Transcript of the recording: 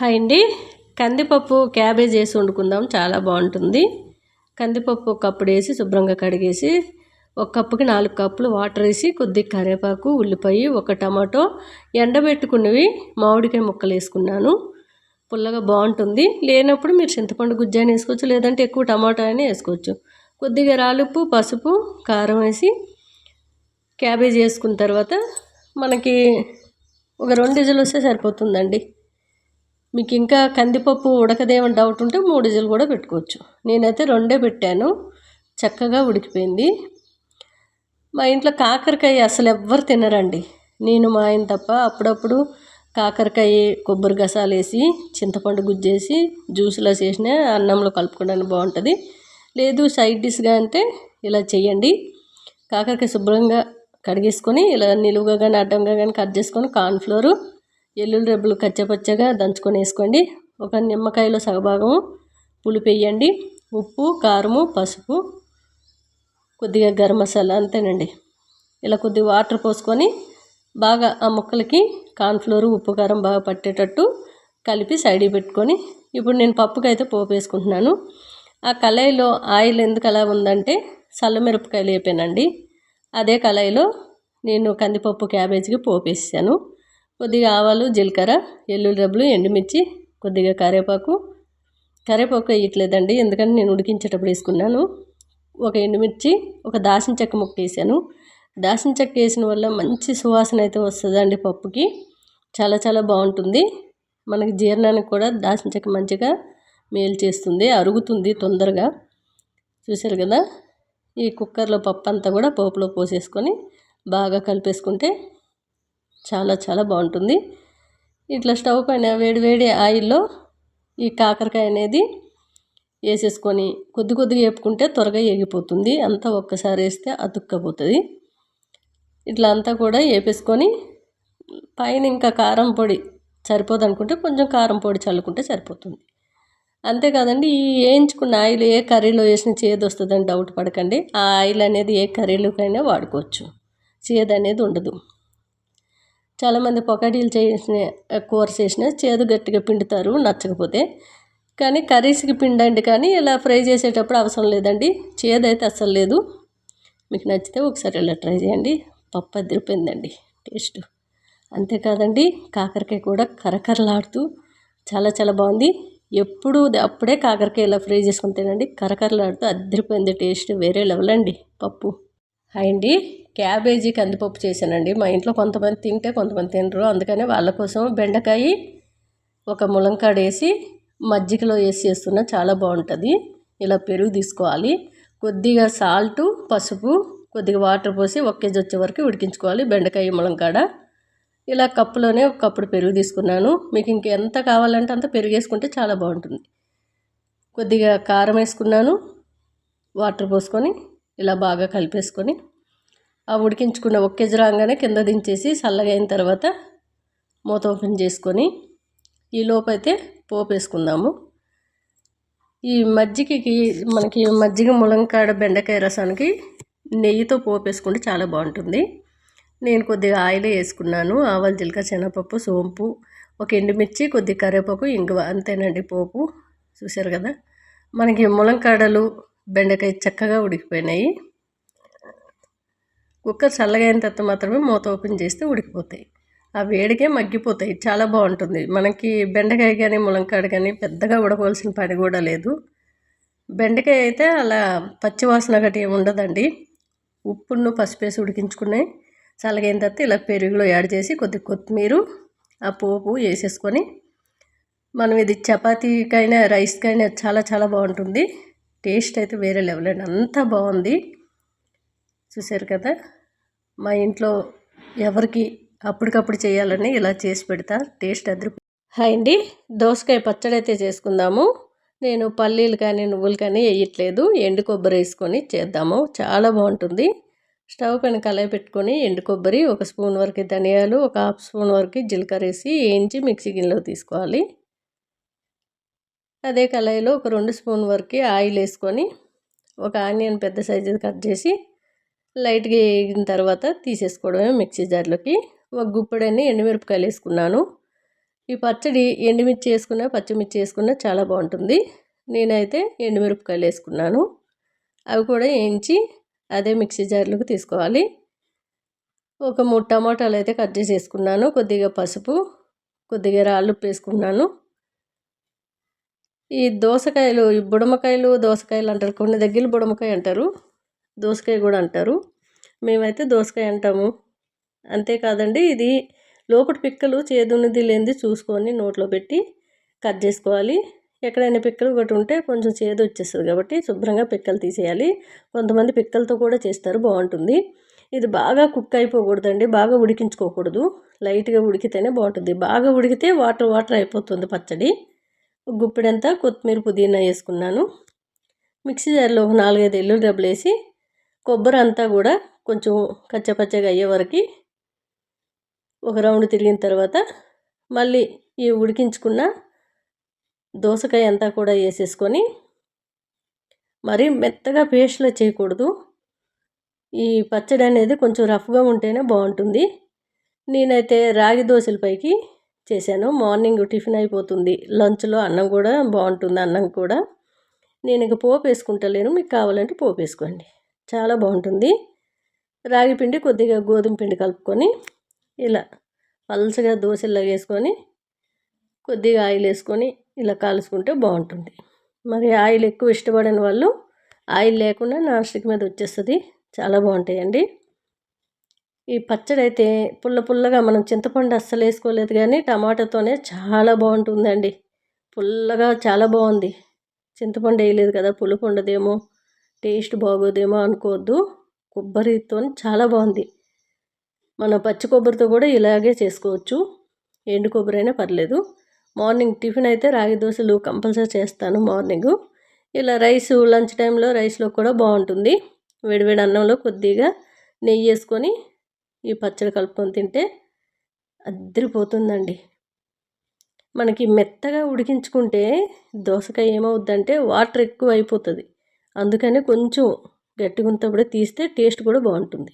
Hi అండి. కందిపప్పు cabbage వేసి వండుకుందాం. చాలా బాగుంటుంది. కందిపప్పు ఒక కప్పుడు వేసి శుభ్రంగా కడిగేసి ఒక కప్పుకి నాలుగు కప్పులు వాటర్ వేసి కొద్దిగా కరివేపాకు ఉల్లిపాయ ఒక టమాటో ఎండబెట్టుకున్నవి మామిడికాయ ముక్కలు వేసుకున్నాను. పుల్లగా బాగుంటుంది. లేనప్పుడు మీరు చింతపండు గుజ్జాని వేసుకోవచ్చు లేదంటే ఎక్కువ టమాటో అయినా వేసుకోవచ్చు. కొద్దిగా రాలుపు పసుపు కారం వేసి క్యాబేజ్ వేసుకున్న తర్వాత మనకి ఒక రెండు విజులు వస్తే సరిపోతుందండి. మీకు ఇంకా కందిపప్పు ఉడకదేమని డౌట్ ఉంటే మూడు విజులు కూడా పెట్టుకోవచ్చు. నేనైతే రెండే పెట్టాను. చక్కగా ఉడికిపోయింది. మా ఇంట్లో కాకరకాయ అసలు ఎవ్వరు తినరండి. నేను మా ఆయన తప్ప అప్పుడప్పుడు కాకరకాయ కొబ్బరి గసాలు వేసి చింతపండు గుజ్జేసి జ్యూస్లో చేసిన అన్నంలో కలుపుకోవడానికి బాగుంటుంది. లేదు సైడ్ డిష్గా అంటే ఇలా చేయండి. కాకరకాయ శుభ్రంగా కడిగేసుకొని ఇలా నిలువుగా కానీ అడ్డంగా కానీ కట్ చేసుకొని కార్న్ఫ్లోరు ఎల్లుల్లి రెబ్బలు కచ్చపచ్చగా దంచుకొని వేసుకోండి. ఒక నిమ్మకాయలో సగభాగము పులుపు వేయండి. ఉప్పు కారము పసుపు కొద్దిగా గరం మసాలా అంతేనండి. ఇలా కొద్దిగా వాటర్ పోసుకొని బాగా ఆ ముక్కలకి కార్న్ఫ్లోర్ ఉప్పు కారం బాగా పట్టేటట్టు కలిపి సైడ్ పెట్టుకొని ఇప్పుడు నేను పప్పుకైతే పోపు వేసుకుంటున్నాను. ఆ కళాయిలో ఆయిల్ ఎందుకు అలా ఉందంటే సల్లమిరపకాయలు వేపానండి. అదే కళాయిలో నేను కందిపప్పు క్యాబేజీకి పోపు వేసాను. కొద్దిగా ఆవాలు జీలకర్ర ఎల్లుల్లి రబ్బులు ఎండుమిర్చి కొద్దిగా కరివేపాకు. కరివేపాకు వేయట్లేదండి ఎందుకంటే నేను ఉడికించేటప్పుడు వేసుకున్నాను. ఒక ఎండుమిర్చి ఒక దాసిన చెక్క ముక్క వేసాను. దాసిన చెక్క వేసిన వల్ల మంచి సువాసన అయితే వస్తుందండి పప్పుకి. చాలా చాలా బాగుంటుంది. మనకి జీర్ణానికి కూడా దాసిన చెక్క మంచిగా మేలు చేస్తుంది అరుగుతుంది తొందరగా. చూశారు కదా? ఈ కుక్కర్లో పప్పు అంతా కూడా పోపులో పోసేసుకొని బాగా కలిపేసుకుంటే చాలా చాలా బాగుంటుంది. ఇట్లా స్టవ్ పైన వేడి వేడి ఆయిల్లో ఈ కాకరకాయ అనేది వేసేసుకొని కొద్ది కొద్దిగా వేపుకుంటే త్వరగా ఎగిపోతుంది అంతా ఒక్కసారి వేస్తే అతుక్కపోతుంది. ఇట్లా అంతా కూడా వేపేసుకొని పైన ఇంకా కారం పొడి సరిపోదు అనుకుంటే కొంచెం కారం పొడి చల్లుకుంటే సరిపోతుంది. అంతేకాదండి ఈ వేయించుకున్న ఆయిల్ ఏ కర్రీలో వేసిన చేదు వస్తుందని డౌట్ పడకండి. ఆ ఆయిల్ అనేది ఏ కర్రీలోకైనా వాడుకోవచ్చు. చేదు అనేది ఉండదు. చాలామంది పొకాటీలు చేసిన కూర చేసిన చేదు గట్టిగా పిండుతారు నచ్చకపోతే. కానీ కర్రీస్కి పిండండి కానీ ఇలా ఫ్రై చేసేటప్పుడు అవసరం లేదండి. చేదైతే అస్సలు లేదు. మీకు నచ్చితే ఒకసారి ఇలా ట్రై చేయండి. పప్పు అదిరిపోయిందండి. టేస్ట్. అంతేకాదండి కాకరకాయ కూడా కరకరలాడుతూ చాలా చాలా బాగుంది. ఎప్పుడు అప్పుడే కాకరకాయ ఇలా ఫ్రై చేసుకుని తినండి. కరకరలాడుతూ అదిరిపోయింది టేస్ట్. వేరే లెవెల్ అండి పప్పు. హాయ్ అండి. క్యాబేజీ కందిపప్పు చేశానండి. మా ఇంట్లో కొంతమంది తింటే కొంతమంది తినరు. అందుకనే వాళ్ళ కోసం బెండకాయ ఒక ములంకాడ వేసి మజ్జిగలో వేసి చేస్తున్నా. చాలా బాగుంటుంది. ఇలా పెరుగు తీసుకోవాలి. కొద్దిగా సాల్టు పసుపు కొద్దిగా వాటర్ పోసి ఒక కేజీ వచ్చే వరకు ఉడికించుకోవాలి. బెండకాయ ములంకాడ ఇలా కప్పులోనే ఒక కప్పుడు పెరుగు తీసుకున్నాను. మీకు ఇంకెంత కావాలంటే అంత పెరుగు వేసుకుంటే చాలా బాగుంటుంది. కొద్దిగా కారం వేసుకున్నాను. వాటర్ పోసుకొని ఇలా బాగా కలిపేసుకొని ఆ ఉడికించుకున్న ఒక కేజీ రాగానే కింద దించేసి చల్లగా అయిన తర్వాత మూత ఓపెన్ చేసుకొని ఈ లోపైతే పోపు వేసుకుందాము. ఈ మజ్జిగకి మనకి మజ్జిగ ములంకాడ బెండకాయ రసానికి నెయ్యితో పోపు వేసుకుంటే చాలా బాగుంటుంది. నేను కొద్దిగా ఆయిల్ వేసుకున్నాను. ఆవాలు జీలకర్ర శనగపప్పు సోంపు ఒక ఎండుమిర్చి కొద్దిగా కరివేపాకు ఇంగువ అంతేనండి పోపు. చూశారు కదా? మనకి ములంకాడలు బెండకాయ చక్కగా ఉడికిపోయినాయి. కుక్కర్ చల్లగైన తర్వాత మాత్రమే మూత ఓపెన్ చేస్తే ఉడికిపోతాయి. ఆ వేడికే మగ్గిపోతాయి. చాలా బాగుంటుంది. మనకి బెండకాయ కానీ ములంకాడ కానీ పెద్దగా ఉడకవలసిన పని కూడా లేదు. బెండకాయ అయితే అలా పచ్చివాసన గట్టి ఉండదండి. ఉప్పును పసుపేసి ఉడికించుకున్నాయి. చల్లగైన తర్వాత ఇలా పెరుగులో యాడ్ చేసి కొద్ది కొత్తిమీర ఆ పోపు వేసేసుకొని మనం ఇది చపాతీకైనా రైస్కైనా చాలా చాలా బాగుంటుంది. టేస్ట్ అయితే వేరే లెవెల్ అండి. అంతా బాగుంది. చూసారు కదా? మా ఇంట్లో ఎవరికి అప్పటికప్పుడు చేయాలని ఇలా చేసి పెడతా. టేస్ట్ అదిరి హాయ్ అండి. దోసకాయ పచ్చడి అయితే చేసుకుందాము. నేను పల్లీలు కానీ నువ్వులు కానీ వేయట్లేదు. ఎండు కొబ్బరి వేసుకొని చేద్దాము. చాలా బాగుంటుంది. స్టవ్ పైన కలయి పెట్టుకొని ఎండు కొబ్బరి ఒక స్పూన్ వరకు ధనియాలు ఒక హాఫ్ స్పూన్ వరకు జీలకర్ర వేసి వేయించి మిక్సీ గిన్నెలో తీసుకోవాలి. అదే కళాయిలో ఒక రెండు స్పూన్ వరకు ఆయిల్ వేసుకొని ఒక ఆనియన్ పెద్ద సైజు కట్ చేసి లైట్గా వేగిన తర్వాత తీసేసుకోవడమే మిక్సీ జార్లోకి. ఒక గుప్పడని ఎండుమిరపకాయలు వేసుకున్నాను. ఈ పచ్చడి ఎండుమిర్చి వేసుకున్న పచ్చిమిర్చి వేసుకున్న చాలా బాగుంటుంది. నేనైతే ఎండుమిరపకాయలు వేసుకున్నాను. అవి కూడా వేయించి అదే మిక్సీ జార్లోకి తీసుకోవాలి. ఒక మూడు టమాటాలు అయితే కట్ చేసి వేసుకున్నాను. కొద్దిగా పసుపు కొద్దిగా రాళ్ళు వేసుకున్నాను. ఈ దోసకాయలు ఈ బుడమకాయలు దోసకాయలు అంటారు. కొన్ని దగ్గర బుడమకాయ అంటారు. దోసకాయ కూడా అంటారు. మేమైతే దోసకాయ అంటాము. అంతేకాదండి ఇది లోపల పిక్కలు చేదున్నది లేనిది చూసుకొని నోట్లో పెట్టి కట్ చేసుకోవాలి. ఎక్కడైనా పిక్కలు ఒకటి ఉంటే కొంచెం చేదు వచ్చేస్తుంది కాబట్టి శుభ్రంగా పిక్కలు తీసేయాలి. కొంతమంది పిక్కలతో కూడా చేస్తారు బాగుంటుంది. ఇది బాగా కుక్ అయిపోకూడదండి బాగా ఉడికించుకోకూడదు. లైట్గా ఉడికితేనే బాగుంటుంది. బాగా ఉడికితే వాటర్ వాటర్ అయిపోతుంది పచ్చడి. గుప్పిడంతా కొత్తిమీర పుదీనా వేసుకున్నాను. మిక్సీ జార్లో ఒక నాలుగైదు ఎల్లుల్లి డబ్బులు వేసి కొబ్బరి అంతా కూడా కొంచెం కచ్చపచ్చగా అయ్యే వరకు ఒక రౌండ్ తిరిగిన తర్వాత మళ్ళీ ఈ ఉడికించుకున్న దోసకాయ అంతా కూడా వేసేసుకొని మరి మెత్తగా పేస్ట్లో చేయకూడదు. ఈ పచ్చడి అనేది కొంచెం రఫ్గా ఉంటేనే బాగుంటుంది. నేనైతే రాగి దోశల పైకి చేశాను. మార్నింగ్ టిఫిన్ అయిపోతుంది. లంచ్లో అన్నం కూడా బాగుంటుంది. అన్నం కూడా. నేను ఇక పోపు వేసుకుంటలేను. మీకు కావాలంటే పోపు వేసుకోండి. చాలా బాగుంటుంది. రాగి పిండి కొద్దిగా గోధుమ పిండి కలుపుకొని ఇలా పల్చగా దోశల్లో వేసుకొని కొద్దిగా ఆయిల్ వేసుకొని ఇలా కాల్చుకుంటే బాగుంటుంది. మరి ఆయిల్ ఎక్కువ ఇష్టపడని వాళ్ళు ఆయిల్ లేకుండా నాన్ స్టిక్ మీద వచ్చేస్తుంది. చాలా బాగుంటాయండి. ఈ పచ్చడి అయితే పుల్ల పుల్లగా మనం చింతపండు అస్సలు వేసుకోలేదు కానీ టమాటాతోనే చాలా బాగుంటుందండి. పుల్లగా చాలా బాగుంది. చింతపండు వేయలేదు కదా పులుపు ఉండదేమో టేస్ట్ బాగోదేమో అనుకోవద్దు. కొబ్బరితో చాలా బాగుంది. మనం పచ్చి కొబ్బరితో కూడా ఇలాగే చేసుకోవచ్చు. ఎండు కొబ్బరి అయినా పర్లేదు. మార్నింగ్ టిఫిన్ అయితే రాగి దోశలు కంపల్సరీ చేస్తాను మార్నింగ్. ఇలా రైస్ లంచ్ టైంలో రైస్లో కూడా బాగుంటుంది. వేడివేడి అన్నంలో కొద్దిగా నెయ్యి వేసుకొని ఈ పచ్చడి కలుపుకొని తింటే అద్దరిపోతుందండి మనకి మెత్తగా ఉడికించుకుంటే దోసకాయ ఏమవుద్దంటే వాటర్ ఎక్కువ అయిపోతుంది అందుకని కొంచెం గట్టిగా ఉన్నప్పుడే తీస్తే టేస్ట్ కూడా బాగుంటుంది.